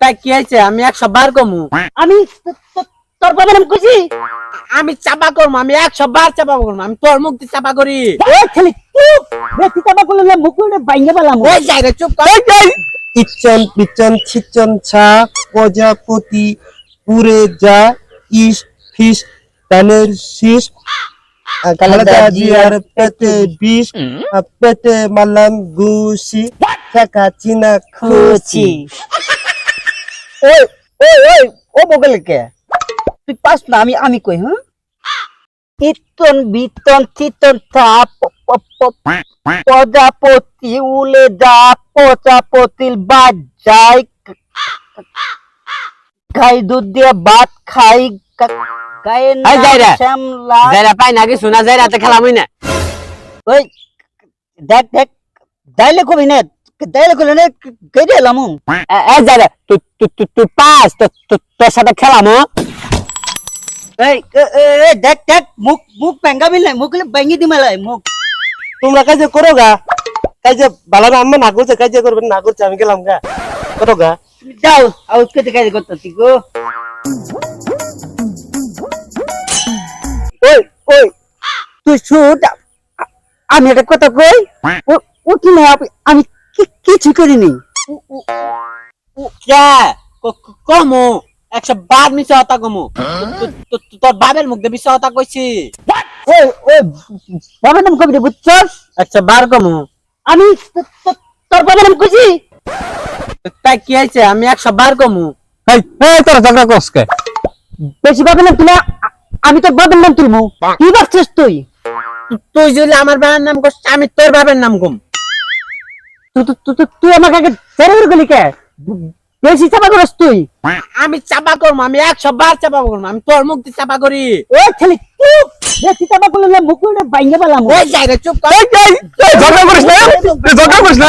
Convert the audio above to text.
তাই কি হয়েছে? আমি একশো বার কমু। আমি তোর বাবার নাম কইছি? আমি চাপা করব আমি একশো বার চাপা করব আমি তোর মুক্তি চাপা করি। চুপ! বেশি চাপা করলে না মুখ করে বাইঙ্গে পেলাম। ওই রে চুপ কর। ইচ্ছন পিচন ছিচন ছা প্রজাপতি উড়ে যা ইস ফিস শীষ। খালেদা জিয়ার পেটে বিষ আর পেটে মারলাম ঘুষি ঠেকা চিনা খুশি ওই ওই ওই ও বগলে কে তুই পাস না আমি আমি কই হ্যাঁ ইতন বিতন চিতন থা প- প- প- প্রজাপতি উলে যা প্রজাপতির বাদ যায় গাই দুধ দিয়ে ভাত খাই গা- গায়ের এই যাই রে। নাম শ্যামলা যাইরা পাই নাকি শোনা যাই রাতে খেলাম না ওই দেখ দেখ দাইলে কবি না না কেটে এলাম এই যাই তুই তুই তুই পাস তোর সাথে খেলাম এই এ- এ- এ, দেখ দেখ মুখ মুখ পেঙ্গাবি না মুখ ভেঙে দি মেলায় মুখ। তোমরা কাজে করো গা কাজে ভালো না আম্মা না করছে কাজে করবেন না করছে আমি গেলাম গা করো গা। যাও আউট কেটে কাজ করতেছি গো। ওই ওই তুই শুট আমি একটা কথা কই? ও- ও কি না আমি কিছু করিনি। কে? ক- ক- কমু। একশো বার মিশে হতা কমু। তো- তোর বাবের মুখ দিয়ে মিশে হতা কইছি। ওই ওই বাবার নাম কবি বুঝছস? একশো বার কমু। আমি তোর বাবার নাম কইছি? তাই কি হয়েছে? আমি একশো বার কমু। এই এই তোরা ঝগড়া করছ কে? বেশি বাবার নাম তুলে আমি তোর বাবার নাম তুলবো। কি ভাবছিস তুই? তুই যদি আমার বাবার নাম করছিস আমি তোর বাবার নাম কম। তুই আমাকে আগে উড়ে গেলি কে বেশি চাপা করস তুই আমি চাপা করব আমি একশো বার চাপা করব আমি তোর মুক্তি চাপা করি ও ছেলে চুপ বেশি চাপা করলে না মুখ করে বাইঙ্গে পেলাম ওই যাই রে চুপ কর ঝগড়া করিস না ঝগড়া না।